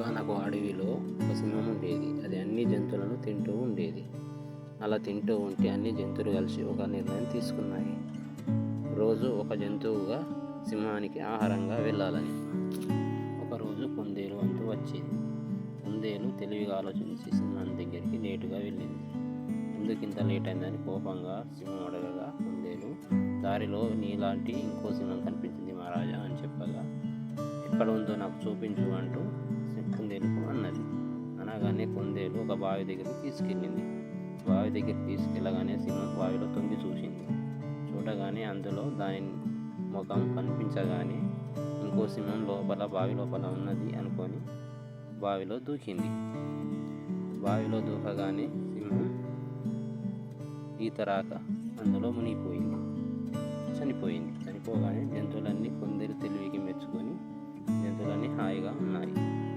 ఒకనొక అడవిలో ఒక సింహం ఉండేది. అది అన్ని జంతువులను తింటూ ఉండేది. అలా తింటూ ఉంటే అన్ని జంతువులు కలిసి ఒక నిర్ణయం తీసుకున్నాయి. రోజు ఒక జంతువుగా సింహానికి ఆహారంగా వెళ్ళాలని. ఒకరోజు కుందేలు అంటూ వచ్చింది. కుందేలు తెలివిగా ఆలోచించి సింహం దగ్గరికి లేటుగా వెళ్ళింది. ఎందుకు ఇంత లేట్ అయిందని కోపంగా సింహం అడగగా కుందేలు దారిలో నీలాంటి ఇంకో సింహం కనిపించింది మహారాజా అని చెప్పగా ఎక్కడ ఉందో నాకు చూపించు అంటూ కానీ కుందేలు ఒక బావి దగ్గరికి తీసుకెళ్ళింది. బావి దగ్గరికి తీసుకెళ్ళగానే సింహం బావిలో తొంగి చూసింది. చూడగానే అందులో దాని ముఖం కనిపించగానే ఇంకో సింహం లోపల బావి లోపల ఉన్నది అనుకొని బావిలో దూకింది. బావిలో దూకగానే సింహం ఈత రాక అందులో మునిగిపోయింది. చనిపోయింది. చనిపోగానే జంతువులన్నీ కొందరు తెలివికి మెచ్చుకొని జంతువులన్నీ హాయిగా ఉన్నాయి.